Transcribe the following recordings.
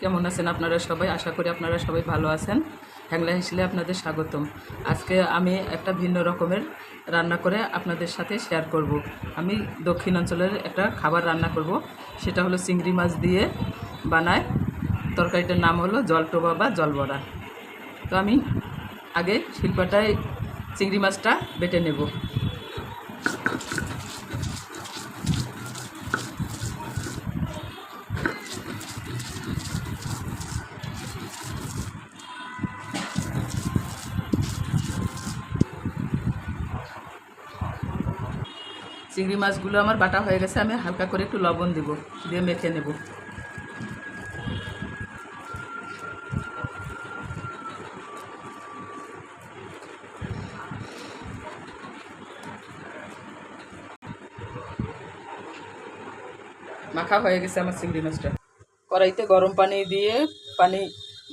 কেমন আছেন আপনারা সবাই? আশা করি আপনারা সবাই ভালো আছেন। হ্যাংলা হিসেলে আপনাদের স্বাগতম। আজকে আমি একটা ভিন্ন রকমের রান্না করে আপনাদের সাথে শেয়ার করব। আমি দক্ষিণ অঞ্চলের একটা খাবার রান্না করব। সেটা হলো চিংড়ি মাছ দিয়ে বানায়। তরকারিটার নাম হলো জলটোবা বা জলবড়া। তো আমি আগে শিল্পাটায় চিংড়ি মাছটা বেটে নেব। চিংড়ি মাছগুলো আমার বাটা হয়ে গেছে, আমি হালকা করে একটু লবণ দেবো, দিয়ে মেখে নেব। মাখা হয়ে গেছে আমার চিংড়ি মাছটা। কড়াইতে গরম পানি দিয়ে, পানি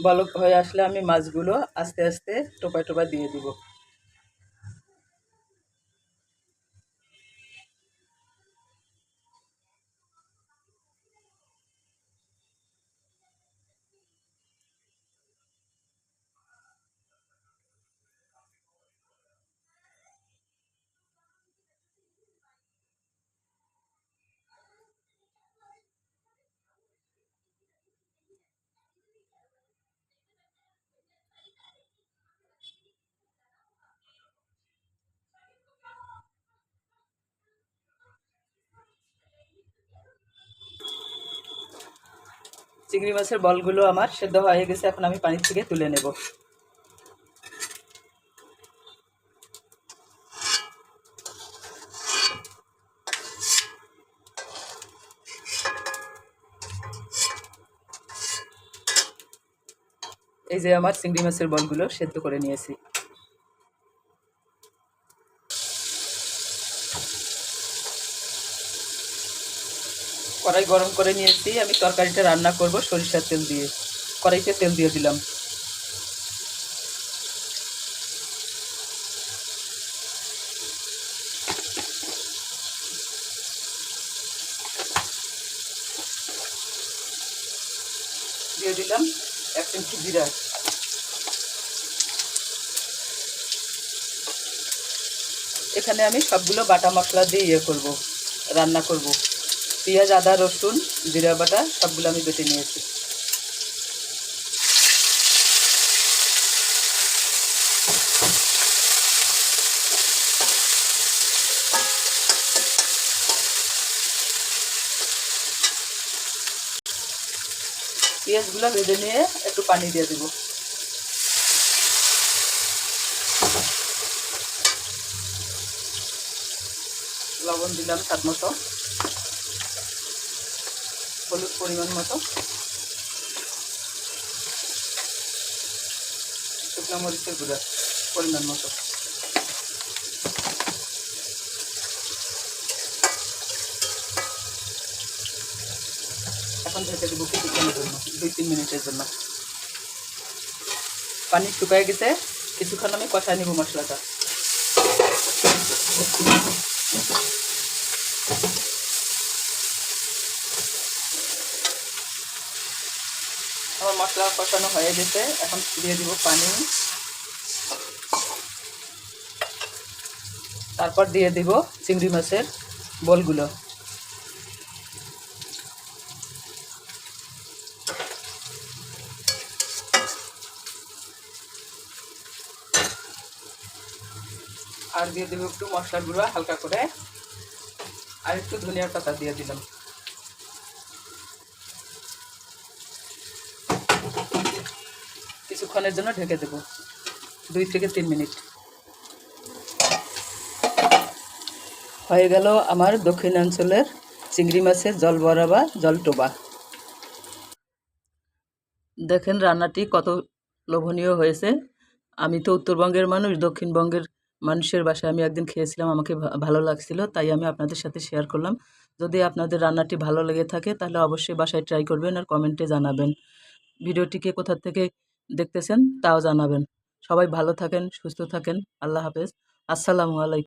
বলক হয়ে আসলে আমি মাছগুলো আস্তে আস্তে টোপায় টোপায় দিয়ে দিব। চিংড়ি মাছের বলগুলো আমার সেদ্ধ হয়ে গেছে, এখন আমি পানির থেকে তুলে নেব। এই যে আমার চিংড়ি মাছের বলগুলো সেদ্ধ করে নিয়েছি। কড়াই গরম করে নিয়েছি। আমি তরকারিটা রান্না করব, সরিষার তেল দিয়ে। কড়াইতে তেল দিয়ে দিলাম। দিয়ে দিলাম এক চিমটি জিরা। এখানে আমি সবগুলো বাটা মশলা দিয়ে ইয়ে করব, রান্না করব। পেঁয়াজ, আদা, রসুন, জিরা বাটা সবগুলো আমি বেটে নিয়েছি। পেঁয়াজগুলো ভেজে নিয়ে একটু পানি দিয়ে দেবো। লবণ দিলাম স্বাদ মতো। হলুদ পরিমাণ মতো। শুকনো মরিচের গুঁড়া পরিমাণ মতো। এখন ঢেকে দেবো কিছুক্ষণের জন্য, দুই তিন মিনিটের জন্য। পানি শুকায় গেছে, কিছুক্ষণ আমি কষায় নিব মশলাটা। মশলা কষানো হয়ে গেছে, এখন দিয়ে দিব পানি। তারপর দিয়ে দিব চিংড়ি মাছের বলগুলো। আর দিয়ে দেবো একটু মশলার গুঁড়ো হালকা করে। আর একটু ধনিয়ার পাতা দিয়ে দিলাম। কিছুক্ষণের জন্য ঢেকে দেব। দুই থেকে তিন মিনিট। হয়ে গেল আমার দক্ষিণাঞ্চলের চিংড়ি মাছের জল বড়া বা জলটোবা দেখেন রান্নাটি কত লোভনীয় হয়েছে। আমি তো উত্তরবঙ্গের মানুষ, দক্ষিণবঙ্গের মানুষের বাসায় আমি একদিন খেয়েছিলাম, আমাকে ভালো লাগছিল, তাই আমি আপনাদের সাথে শেয়ার করলাম। যদি আপনাদের রান্নাটি ভালো লেগে থাকে, তাহলে অবশ্যই বাসায় ট্রাই করবেন আর কমেন্টে জানাবেন। ভিডিওটিকে কোথা থেকে দেখতেছেন? তাও জানাবেন। সবাই ভালো থাকেন সুস্থ থাকেন। আল্লাহ হাফেজ। আসসালামু আলাইকুম।